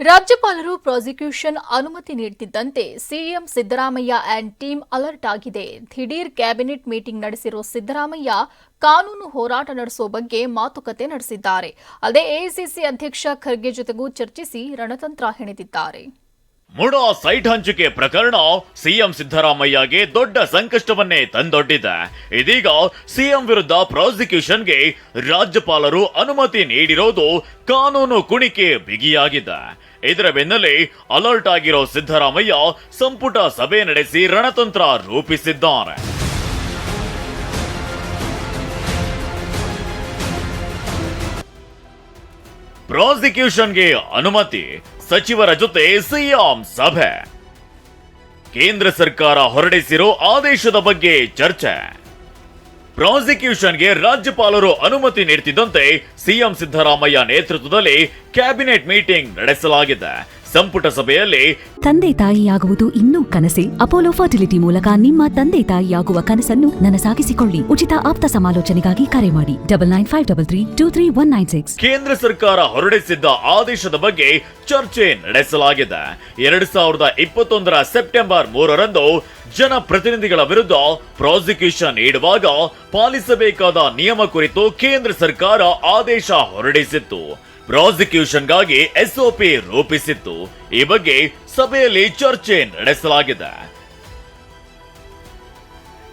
ರಾಜ್ಯಪಾಲರು ಪ್ರಾಸಿಕ್ಯೂಷನ್ ಅನುಮತಿ ನೀಡುತ್ತಿದ್ದಂತೆ CM Siddaramaiah and team alert ಆಗಿದೆ. ದಿಢೀರ್ ಕ್ಯಾಬಿನೆಟ್ ಮೀಟಿಂಗ್ ನಡೆಸಿರೋ ಸಿದ್ದರಾಮಯ್ಯ ಕಾನೂನು ಹೋರಾಟ ನಡೆಸೋ ಬಗ್ಗೆ ಮಾತುಕತೆ ನಡೆಸಿದ್ದಾರೆ. ಅದೇ ಎಐಸಿಸಿ ಅಧ್ಯಕ್ಷ ಖರ್ಗೆ ಜೊತೆಗೂ ಚರ್ಚಿಸಿ ರಣತಂತ್ರ ಹೆಣೆದಿದ್ದಾರೆ. ಮೂಡೋ ಸೈಟ್ ಹಂಚಿಕೆ ಪ್ರಕರಣ ಸಿಎಂ ಸಿದ್ದರಾಮಯ್ಯಗೆ ದೊಡ್ಡ ಸಂಕಷ್ಟವನ್ನೇ ತಂದೊಡ್ಡಿದೆ. ಇದೀಗ ಸಿಎಂ ವಿರುದ್ಧ ಪ್ರಾಸಿಕ್ಯೂಷನ್ಗೆ ರಾಜ್ಯಪಾಲರು ಅನುಮತಿ ನೀಡಿರೋದು ಕಾನೂನು ಕುಣಿಕೆ ಬಿಗಿಯಾಗಿದೆ. ಇದರ ಬೆನ್ನಲ್ಲೇ ಅಲರ್ಟ್ ಆಗಿರೋ ಸಿದ್ದರಾಮಯ್ಯ ಸಂಪುಟ ಸಭೆ ನಡೆಸಿ ರಣತಂತ್ರ ರೂಪಿಸಿದ್ದಾರೆ. ಪ್ರಾಸಿಕ್ಯೂಷನ್ಗೆ ಅನುಮತಿ, ಸಚಿವರ ಜೊತೆ ಸಿಎಂ ಸಭೆ. ಕೇಂದ್ರ ಸರ್ಕಾರ ಹೊರಡಿಸಿರೋ ಆದೇಶದ ಬಗ್ಗೆ ಚರ್ಚೆ. ಪ್ರಾಸಿಕ್ಯೂಷನ್ಗೆ ರಾಜ್ಯಪಾಲರು ಅನುಮತಿ ನೀಡುತ್ತಿದ್ದಂತೆ ಸಿಎಂ ಸಿದ್ದರಾಮಯ್ಯ ನೇತೃತ್ವದಲ್ಲಿ ಕ್ಯಾಬಿನೆಟ್ ಮೀಟಿಂಗ್ ನಡೆಸಲಾಗಿದೆ. ಸಂಪುಟ ಸಭೆಯಲ್ಲಿ ತಂದೆ ತಾಯಿಯಾಗುವುದು ಇನ್ನೂ ಕನಸೆ. ಅಪೋಲೋ ಫರ್ಟಿಲಿಟಿ ಮೂಲಕ ನಿಮ್ಮ ತಂದೆ ತಾಯಿಯಾಗುವ ಕನಸನ್ನು ನನಸಾಗಿಸಿಕೊಳ್ಳಿ. ಉಚಿತ ಆಪ್ತ ಸಮಾಲೋಚನೆಗಾಗಿ ಕರೆ ಮಾಡಿ. Double nine five double three two three one nine six. ಕೇಂದ್ರ ಸರ್ಕಾರ ಹೊರಡಿಸಿದ್ದ ಆದೇಶದ ಬಗ್ಗೆ ಚರ್ಚೆ ನಡೆಸಲಾಗಿದೆ. ಎರಡ್ ಸಾವಿರದ ಇಪ್ಪತ್ತೊಂದರ ಸೆಪ್ಟೆಂಬರ್ ಮೂರರಂದು ಜನಪ್ರತಿನಿಧಿಗಳ ವಿರುದ್ಧ ಪ್ರಾಸಿಕ್ಯೂಷನ್ ನೀಡುವಾಗ ಪಾಲಿಸಬೇಕಾದ ನಿಯಮ ಕುರಿತು ಕೇಂದ್ರ ಸರ್ಕಾರ ಆದೇಶ ಹೊರಡಿಸಿತ್ತು. ಪ್ರಾಸಿಕ್ಯೂಷನ್ಗಾಗಿ ಎಸ್ಒಪಿ ರೂಪಿಸಿತ್ತು ಈ ಬಗ್ಗೆ ಸಭೆಯಲ್ಲಿ ಚರ್ಚೆ ನಡೆಸಲಾಗಿದೆ.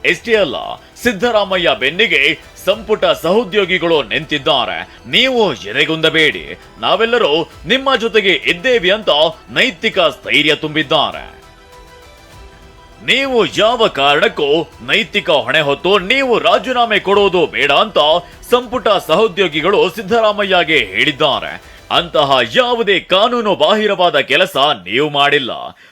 ಎಷ್ಟೇ ಅಲ್ಲ ಸಿದ್ದರಾಮಯ್ಯ ಬೆನ್ನಿಗೆ ಸಂಪುಟ ಸಹೋದ್ಯೋಗಿಗಳು ನಿಂತಿದ್ದಾರೆ. ನೀವು ಎರೆಗುಂದಬೇಡಿ. ನಾವೆಲ್ಲರೂ ನಿಮ್ಮ ಜೊತೆಗೆ ಇದ್ದೇವೆ ಅಂತ ನೈತಿಕ ಸ್ಥೈರ್ಯ ತುಂಬಿದ್ದಾರೆ. ನೀವು ಯಾವ ಕಾರಣಕ್ಕೂ ನೈತಿಕ ಹೊಣೆ ಹೊತ್ತು ನೀವು ರಾಜೀನಾಮೆ ಕೊಡುವುದು ಬೇಡ ಅಂತ ಸಂಪುಟ ಸಹೋದ್ಯೋಗಿಗಳು ಸಿದ್ದರಾಮಯ್ಯಗೆ ಹೇಳಿದ್ದಾರೆ. ಅಂತಹ ಯಾವುದೇ ಕಾನೂನು ಬಾಹಿರವಾದ ಕೆಲಸ ನೀವು ಮಾಡಿಲ್ಲ.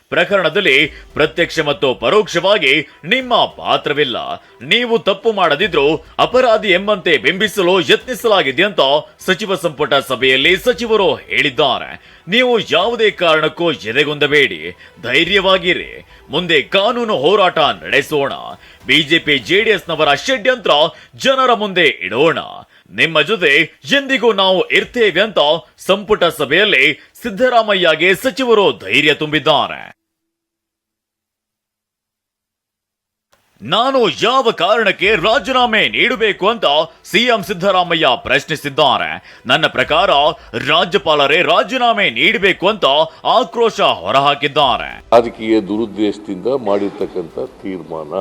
ಪ್ರಕರಣದಲ್ಲಿ ಪ್ರತ್ಯಕ್ಷ ಮತ್ತು ಪರೋಕ್ಷವಾಗಿ ನಿಮ್ಮ ಪಾತ್ರವಿಲ್ಲ. ನೀವು ತಪ್ಪು ಮಾಡದಿದ್ರೂ ಅಪರಾಧಿ ಎಂಬಂತೆ ಬಿಂಬಿಸಲು ಯತ್ನಿಸಲಾಗಿದೆ ಅಂತ ಸಚಿವ ಸಂಪುಟ ಸಭೆಯಲ್ಲಿ ಸಚಿವರು ಹೇಳಿದ್ದಾರೆ. ನೀವು ಯಾವುದೇ ಕಾರಣಕ್ಕೂ ಎದೆಗುಂದಬೇಡಿ. ಧೈರ್ಯವಾಗಿರಿ. ಮುಂದೆ ಕಾನೂನು ಹೋರಾಟ ನಡೆಸೋಣ. ಬಿಜೆಪಿ ಜೆಡಿಎಸ್ನವರ ಷಡ್ಯಂತ್ರ ಜನರ ಮುಂದೆ ಇಡೋಣ. ನಿಮ್ಮ ಜೊತೆ ಎಂದಿಗೂ ನಾವು ಇರ್ತೇವೆ ಅಂತ ಸಂಪುಟ ಸಭೆಯಲ್ಲಿ ಸಿದ್ದರಾಮಯ್ಯಗೆ ಸಚಿವರು ಧೈರ್ಯ ತುಂಬಿದ್ದಾರೆ. ನಾನು ಯಾವ ಕಾರಣಕ್ಕೆ ರಾಜೀನಾಮೆ ನೀಡಬೇಕು ಅಂತ ಸಿಎಂ ಸಿದ್ದರಾಮಯ್ಯ ಪ್ರಶ್ನಿಸಿದ್ದಾರೆ. ನನ್ನ ಪ್ರಕಾರ ರಾಜ್ಯಪಾಲರೇ ರಾಜೀನಾಮೆ ನೀಡಬೇಕು ಅಂತ ಆಕ್ರೋಶ ಹೊರಹಾಕಿದ್ದಾರೆ. ರಾಜಕೀಯ ದುರುದ್ದೇಶದಿಂದ ಮಾಡಿರ್ತಕ್ಕಂಥ ತೀರ್ಮಾನ.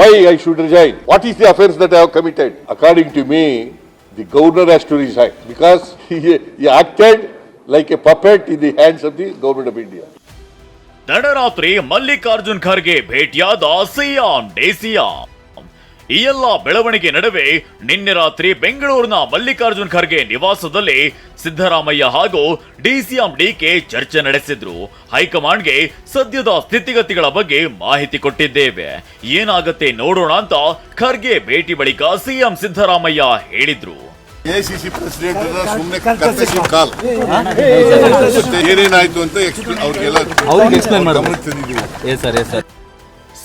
Why I should resign what is the affairs that I have committed according to me the governor has to resign because he acted like a puppet in the hands of the government of India ತಡರಾತ್ರಿ ಮಲ್ಲಿಕಾರ್ಜುನ್ ಖರ್ಗೆ ಭೇಟಿಯಾದ CM DCM ಈ ಎಲ್ಲ ಬೆಳವಣಿಗೆ ನಡುವೆ ನಿನ್ನೆ ರಾತ್ರಿ ಬೆಂಗಳೂರಿನ ಮಲ್ಲಿಕಾರ್ಜುನ್ ಖರ್ಗೆ ನಿವಾಸದಲ್ಲಿ ಸಿದ್ದರಾಮಯ್ಯ ಹಾಗೂ ಡಿಸಿಎಂ ಡಿಕೆ ಚರ್ಚೆ ನಡೆಸಿದ್ರು ಹೈಕಮಾಂಡ್ಗೆ ಸದ್ಯದ ಸ್ಥಿತಿಗತಿಗಳ ಬಗ್ಗೆ ಮಾಹಿತಿ ಕೊಟ್ಟಿದ್ದೇವೆ ಏನಾಗತ್ತೆ ನೋಡೋಣ ಅಂತ ಖರ್ಗೆ ಭೇಟಿ ಬಳಿಕ ಸಿಎಂ ಸಿದ್ದರಾಮಯ್ಯ ಹೇಳಿದ್ರು ಎಐಸಿಸಿ ಪ್ರೆಸಿಡೆಂಟ್ ಸುಮ್ಮನೆ ಕನ್ಸೆಷನ್ ಕಾಲ್ ಏನೇನಾಯ್ತು ಅಂತ ಎಕ್ಸ್ಪ್ಲೇನ್ ಅವ್ರಿಗೆಲ್ಲ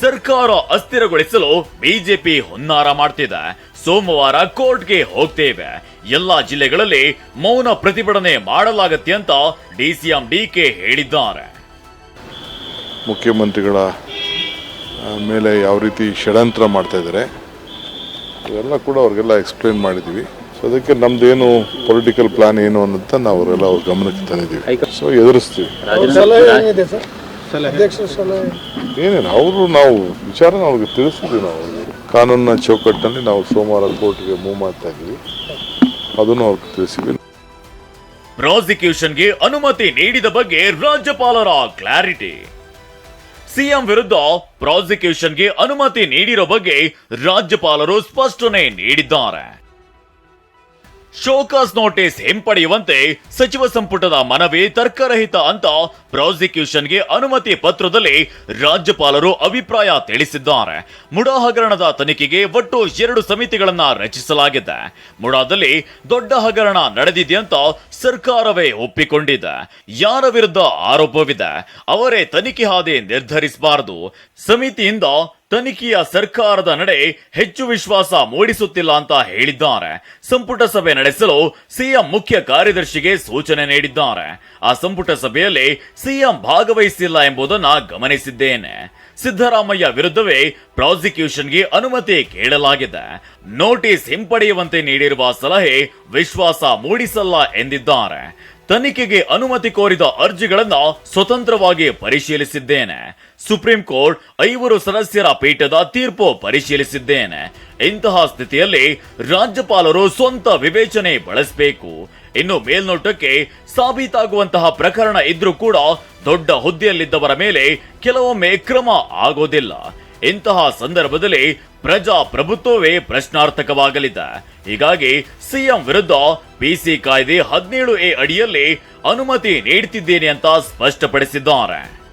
ಸರ್ಕಾರ ಅಸ್ಥಿರಗೊಳಿಸಲು ಬಿಜೆಪಿ ಹುನ್ನಾರ ಮಾಡ್ತಿದೆ. ಸೋಮವಾರ ಕೋರ್ಟ್ಗೆ ಹೋಗ್ತೇವೆ. ಎಲ್ಲಾ ಜಿಲ್ಲೆಗಳಲ್ಲಿ ಮೌನ ಪ್ರತಿಭಟನೆ ಮಾಡಲಾಗತ್ತೆ ಅಂತ ಡಿಸಿಎಂ ಡಿಕೆ ಹೇಳಿದ್ದಾರೆ. ಮುಖ್ಯಮಂತ್ರಿಗಳ ಮೇಲೆ ಯಾವ ರೀತಿ ಷಡ್ಯಂತ್ರ ಮಾಡ್ತಾ ಇದ್ದಾರೆ ಇವೆಲ್ಲ ಕೂಡ ಅವ್ರಿಗೆಲ್ಲ ಎಕ್ಸ್ಪ್ಲೇನ್ ಮಾಡಿದ್ದೀವಿ. ಸೊ ಅದಕ್ಕೆ ನಮ್ದೇನು ಪೊಲಿಟಿಕಲ್ ಪ್ಲಾನ್ ಏನು ಅನ್ನೋದನ್ನ ನಾವು ಅವರೆಲ್ಲ ಅವ್ರ ಗಮನಕ್ಕೆ ತಂದಿದ್ದೀವಿ. ಸೊ ಎದುರಿಸ್ತೀವಿ. ಏನೇನು ಅವರು ನಾವು ವಿಚಾರನ ಅವ್ರಿಗೆ ತಿಳಿಸಿದ್ವಿ ನಾವು. ಕಾನೂನಿನ ಚೌಕಟ್ಟಿನಲ್ಲಿ ನಾವು ಸೋಮವಾರ ಕೋರ್ಟ್ಗೆ ಮೂವ್ ಮಾಡ್ತಾ ಇದ್ವಿ. ಅದನ್ನು ಅವ್ರಿಗೆ ತಿಳಿಸಿದ್ವಿ. ಪ್ರಾಸಿಕ್ಯೂಷನ್ಗೆ ಅನುಮತಿ ನೀಡಿದ ಬಗ್ಗೆ ರಾಜ್ಯಪಾಲರ ಕ್ಲಾರಿಟಿ. ಸಿಎಂ ವಿರುದ್ಧ ಪ್ರಾಸಿಕ್ಯೂಷನ್ಗೆ ಅನುಮತಿ ನೀಡಿರೋ ಬಗ್ಗೆ ರಾಜ್ಯಪಾಲರು ಸ್ಪಷ್ಟನೆ ನೀಡಿದ್ದಾರೆ. ಶೋಕಾಸ್ ನೋಟಿಸ್ ಹಿಂಪಡೆಯುವಂತೆ ಸಚಿವ ಸಂಪುಟದ ಮನವಿ ತರ್ಕರಹಿತ ಅಂತ ಪ್ರಾಸಿಕ್ಯೂಷನ್ಗೆ ಅನುಮತಿ ಪತ್ರದಲ್ಲಿ ರಾಜ್ಯಪಾಲರು ಅಭಿಪ್ರಾಯ ತಿಳಿಸಿದ್ದಾರೆ. ಮುಡಾ ಹಗರಣದ ತನಿಖೆಗೆ ಒಟ್ಟು ಎರಡು ಸಮಿತಿಗಳನ್ನ ರಚಿಸಲಾಗಿದೆ. ಮುಡಾದಲ್ಲಿ ದೊಡ್ಡ ಹಗರಣ ನಡೆದಿದೆ ಅಂತ ಸರ್ಕಾರವೇ ಒಪ್ಪಿಕೊಂಡಿದೆ. ಯಾರ ವಿರುದ್ಧ ಆರೋಪವಿದೆ, ಅವರೇ ತನಿಖೆ ಹಾದಿ ನಿರ್ಧರಿಸಬಾರದು. ಸಮಿತಿಯಿಂದ ತನಿಖೆಯ ಸರ್ಕಾರದ ನಡೆ ಹೆಚ್ಚು ವಿಶ್ವಾಸ ಮೂಡಿಸುತ್ತಿಲ್ಲ ಅಂತ ಹೇಳಿದ್ದಾರೆ. ಸಂಪುಟ ಸಭೆ ನಡೆಸಲು ಸಿಎಂ ಮುಖ್ಯ ಕಾರ್ಯದರ್ಶಿಗೆ ಸೂಚನೆ ನೀಡಿದ್ದಾರೆ. ಆ ಸಂಪುಟ ಸಭೆಯಲ್ಲಿ ಸಿಎಂ ಭಾಗವಹಿಸಿಲ್ಲ ಎಂಬುದನ್ನ ಗಮನಿಸಿದ್ದೇನೆ. ಸಿದ್ದರಾಮಯ್ಯ ವಿರುದ್ಧವೇ ಪ್ರಾಸಿಕ್ಯೂಷನ್ಗೆ ಅನುಮತಿ ಕೇಳಲಾಗಿದೆ. ನೋಟಿಸ್ ಹಿಂಪಡೆಯುವಂತೆ ನೀಡಿರುವ ಸಲಹೆ ವಿಶ್ವಾಸ ಮೂಡಿಸಲ್ಲ ಎಂದಿದ್ದಾರೆ. ತನಿಖೆಗೆ ಅನುಮತಿ ಕೋರಿದ ಅರ್ಜಿಗಳನ್ನು ಸ್ವತಂತ್ರವಾಗಿ ಪರಿಶೀಲಿಸಿದ್ದೇನೆ. ಸುಪ್ರೀಂ ಕೋರ್ಟ್ ಐವರು ಸದಸ್ಯರ ಪೀಠದ ತೀರ್ಪು ಪರಿಶೀಲಿಸಿದ್ದೇನೆ. ಇಂತಹ ಸ್ಥಿತಿಯಲ್ಲಿ ರಾಜ್ಯಪಾಲರು ಸ್ವಂತ ವಿವೇಚನೆ ಬಳಸಬೇಕು. ಇನ್ನು ಮೇಲ್ನೋಟಕ್ಕೆ ಸಾಬೀತಾಗುವಂತಹ ಪ್ರಕರಣ ಇದ್ರೂ ಕೂಡ ದೊಡ್ಡ ಹುದ್ದೆಯಲ್ಲಿದ್ದವರ ಮೇಲೆ ಕೆಲವೊಮ್ಮೆ ಕ್ರಮ ಆಗೋದಿಲ್ಲ. ಇಂತಹ ಸಂದರ್ಭದಲ್ಲಿ ಪ್ರಜಾಪ್ರಭುತ್ವವೇ ಪ್ರಶ್ನಾರ್ಥಕವಾಗಲಿದೆ. ಹೀಗಾಗಿ ಸಿಎಂ ವಿರುದ್ಧ ಪಿಸಿ ಕಾಯ್ದೆ ಹದಿನೇಳು ಎ ಅಡಿಯಲ್ಲಿ ಅನುಮತಿ ನೀಡುತ್ತಿದ್ದೇನೆ ಅಂತ ಸ್ಪಷ್ಟಪಡಿಸಿದ್ದಾರೆ.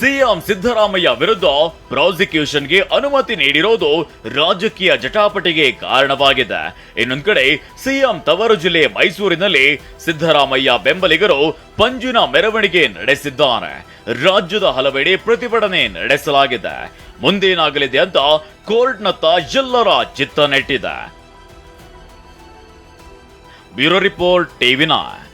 ಸಿಎಂ ಸಿದ್ದರಾಮಯ್ಯ ವಿರುದ್ಧ ಪ್ರಾಸಿಕ್ಯೂಷನ್ಗೆ ಅನುಮತಿ ನೀಡಿರೋದು ರಾಜಕೀಯ ಜಟಾಪಟಿಗೆ ಕಾರಣವಾಗಿದೆ. ಇನ್ನೊಂದು ಕಡೆ ಸಿಎಂ ತವರು ಜಿಲ್ಲೆ ಮೈಸೂರಿನಲ್ಲಿ ಸಿದ್ದರಾಮಯ್ಯ ಬೆಂಬಲಿಗರು ಪಂಜಿನ ಮೆರವಣಿಗೆ ನಡೆಸಿದ್ದಾರೆ. ರಾಜ್ಯದ ಹಲವೆಡೆ ಪ್ರತಿಭಟನೆ ನಡೆಸಲಾಗಿದೆ. ಮುಂದೇನಾಗಲಿದೆ ಅಂತ ಕೋರ್ಟ್ನತ್ತ ಎಲ್ಲರ ಚಿತ್ತ ನೆಟ್ಟಿದೆ. Bureau report TV nine